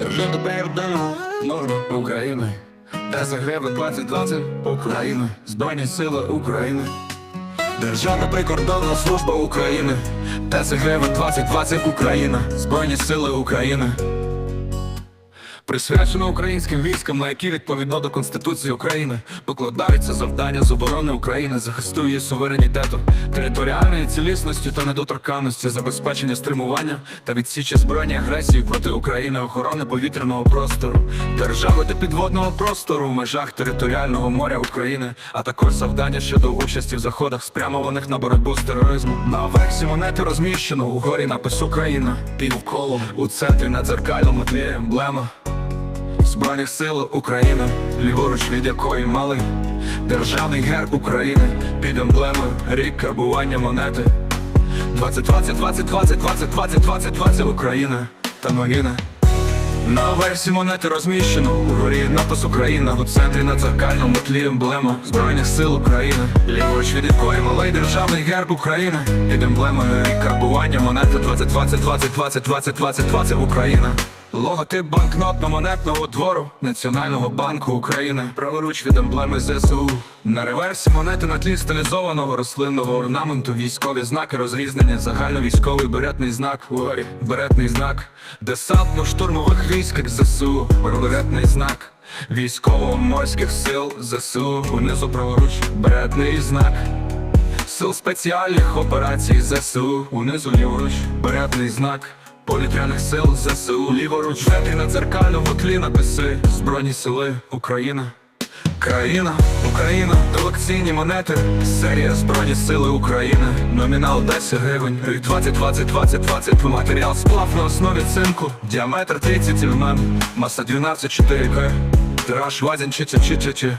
Вже тепер вдома норма України. Та загреби 2020 України. Збройні сили України. Державна прикордонна служба України. Та загреби 2020 Україна. Збройні сили України. Присвячено українським військам, на які відповідно до Конституції України покладаються завдання з оборони України, захисту її суверенітету, територіальної цілісності та недоторканності, забезпечення стримування та відсічі збройної агресії проти України, охорони повітряного простору, держави та підводного простору в межах територіального моря України, а також завдання щодо участі в заходах, спрямованих на боротьбу з тероризмом. На версі монети розміщено угорі напис Україна півколом у центрі на дзеркальному тлі емблема. Збройних сил України, ліворуч від якої мали Державний герб України під емблемою рік карбування монети 2020, 2020, 2020, 2020 Україна та новина на версі монети розміщено Угорі напис Україна у центрі на дзеркальному тлі емблема Збройних сил України Ліворуч від якої малий державний герб України Під емблемою рік карбування монети 2020, 2020, 2020, 20 Україна Логотип банкнотно-монетного двору Національного банку України. Праворуч від емблеми ЗСУ. На реверсі монети на тлі стилізованого рослинного орнаменту. Військові знаки розрізнення Загальновійськовий беретний знак. Угорі Беретний знак. Десантно-штурмових військ ЗСУ. Беретний знак. Військово-морських сил ЗСУ. Унизу праворуч Беретний знак. Сил спеціальних операцій ЗСУ. Унизу ліворуч Беретний знак Повітряних сил ЗСУ. Ліворуч Ветрі на дзеркальному тлі написи. Збройні сили Україна. Країна, Україна, колекційні монети, серія Збройні сили України, номінал 10 гривень, рік 20, 20, 20, 20, матеріал сплав на основі цинку, діаметр 30 мм, маса 12, 4 г, тираж вазін чи чи чи чи